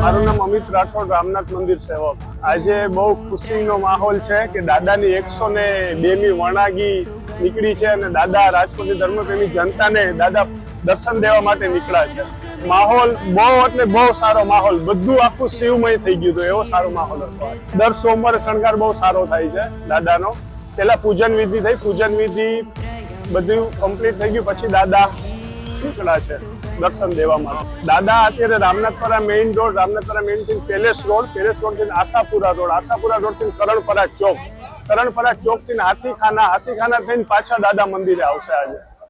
મારું નામ અમિત રાઠોડ, રામનાથ મંદિર સેવક. આજે બહુ ખુશીનો માહોલ છે કે દાદાની એકસો ને બેમી વણાગી નીકળી છે અને દાદા રાજકોટની ધર્મપ્રેમી જનતાને દાદા દર્શન દેવા માટે નીકળ્યા છે. માહોલ બહુ એટલે બહુ સારો માહોલ. બધું આખું શિવમય થઈ ગયું હતું. એવો સારો માહોલ હતો દર સોમવારે શણગાર બહુ સારો થાય છે દાદાનો. પેલા પૂજન વિધિ થઈ, પૂજન વિધિ બધું કમ્પ્લીટ થઈ ગયું. પછી દાદા નીકળ્યા છે દર્શન દેવા માટે. દાદા અત્યારે રામનાથપરા મેઇન રોડ રામનાથપરા મેઇનથી પેલેસ રોડ પેલેસ રોડથી આશાપુરા રોડ આશાપુરા રોડથી કરણપરા ચોક. કરણપરા ચોકથી હાથીખાના હાથીખાના થઈને પાછા દાદા મંદિરે આવશે આજે.